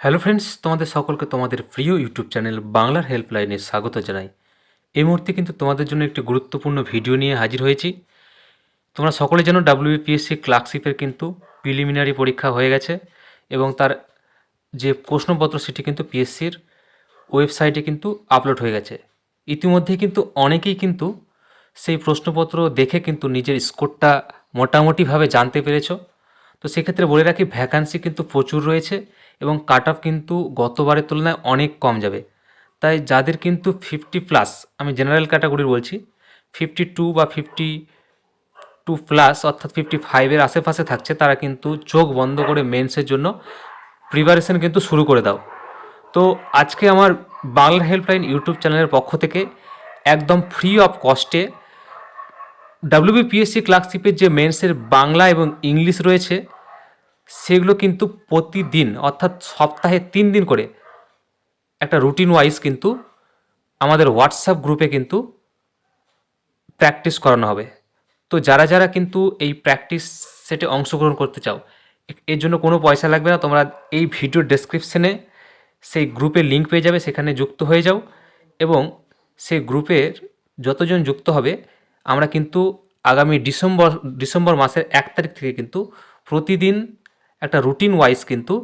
Hello friends তোমাদের সকলকে তোমাদের প্রিয় ইউটিউব চ্যানেল বাংলার হেল্পলাইনে স্বাগত জানাই। এই মুহূর্তে কিন্তু তোমাদের জন্য একটি গুরুত্বপূর্ণ ভিডিও নিয়ে হাজির হয়েছি। তোমরা সকলে জানো ডাব্লিউবিপিএসসি ক্লার্কশিপের কিন্তু প্রিলিমিনারি পরীক্ষা হয়ে গেছে এবং তার যে প্রশ্নপত্র সেটি কিন্তু পিএসসির ওয়েবসাইটে কিন্তু আপলোড হয়ে গেছে। ইতিমধ্যে কিন্তু অনেকেই কিন্তু সেই প্রশ্নপত্র দেখে কিন্তু নিজের স্কোরটা মোটামুটিভাবে জানতে পেরেছ। তো সেক্ষেত্রে বলে রাখি ভ্যাকান্সি কিন্তু প্রচুর রয়েছে। এবং কাট অফ কিন্তু গতবারের তুলনায় অনেক কম যাবে। তাই যাদের কিন্তু ফিফটি প্লাস আমি জেনারেল ক্যাটাগরির বলছি ফিফটি টু বা ফিফটি টু প্লাস অর্থাৎ ফিফটি ফাইভের আশেপাশে থাকছে, তারা কিন্তু চোখ বন্ধ করে মেন্সের জন্য প্রিপারেশন কিন্তু শুরু করে দাও। তো আজকে আমার বাংলা হেল্পলাইন ইউটিউব চ্যানেলের পক্ষ থেকে একদম ফ্রি অফ কস্টে ডাব্লিউবিপিএসসি ক্লার্কশিপের যে মেন্সের বাংলা এবং ইংলিশ রয়েছে সেগুলো কিন্তু প্রতিদিন, অর্থাৎ সপ্তাহে তিন দিন করে একটা রুটিন ওয়াইজ কিন্তু আমাদের হোয়াটসঅ্যাপ গ্রুপে কিন্তু প্র্যাকটিস করানো হবে। তো যারা যারা কিন্তু এই প্র্যাকটিস সেটে অংশগ্রহণ করতে চাও এর জন্য কোনো পয়সা লাগবে না, তোমরা এই ভিডিও ডেসক্রিপশনে সেই গ্রুপে লিঙ্ক পেয়ে যাবে, সেখানে যুক্ত হয়ে যাও এবং সেই গ্রুপের যতজন যুক্ত হবে, আমরা কিন্তু আগামী ডিসেম্বর ডিসেম্বর মাসের এক তারিখ থেকে কিন্তু প্রতিদিন একটা রুটিন ওয়াইজ কিন্তু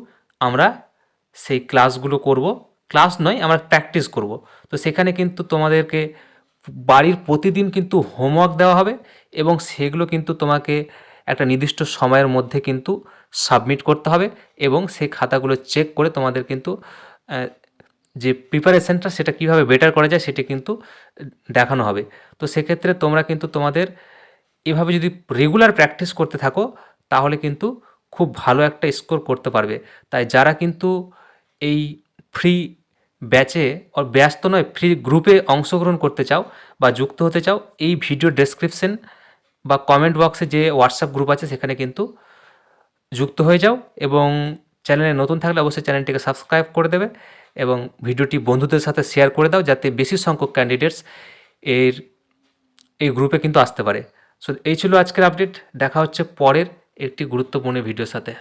আমরা সেই ক্লাসগুলো করব। ক্লাস নয়, আমরা প্র্যাকটিস করব। তো সেখানে কিন্তু তোমাদেরকে বাড়ির প্রতিদিন কিন্তু হোমওয়ার্ক দেওয়া হবে এবং সেগুলো কিন্তু তোমাকে একটা নির্দিষ্ট সময়ের মধ্যে কিন্তু সাবমিট করতে হবে এবং সেই খাতাগুলো চেক করে তোমাদের কিন্তু যে প্রিপারেশনটা সেটা কীভাবে বেটার করা যায় সেটা কিন্তু দেখানো হবে। তো সেক্ষেত্রে তোমরা কিন্তু তোমাদের এভাবে যদি রেগুলার প্র্যাকটিস করতে থাকো, তাহলে কিন্তু খুব ভালো একটা স্কোর করতে পারবে। তাই যারা কিন্তু এই ফ্রি ব্যাচে ওর ব্যাচ তো নয় ফ্রি গ্রুপে অংশগ্রহণ করতে চাও বা যুক্ত হতে চাও, এই ভিডিও ডেসক্রিপশন বা কমেন্ট বক্সে যে হোয়াটসঅ্যাপ গ্রুপ আছে, সেখানে কিন্তু যুক্ত হয়ে যাও এবং চ্যানেলে নতুন থাকলে অবশ্যই চ্যানেলটিকে সাবস্ক্রাইব করে দেবে এবং ভিডিওটি বন্ধুদের সাথে শেয়ার করে দাও যাতে বেশি সংখ্যক ক্যান্ডিডেটস এর, এই গ্রুপে কিন্তু আসতে পারে। সো এই ছিল আজকের আপডেট দেখা হচ্ছে পরের একটি গুরুত্বপূর্ণ ভিডিওর সাথে।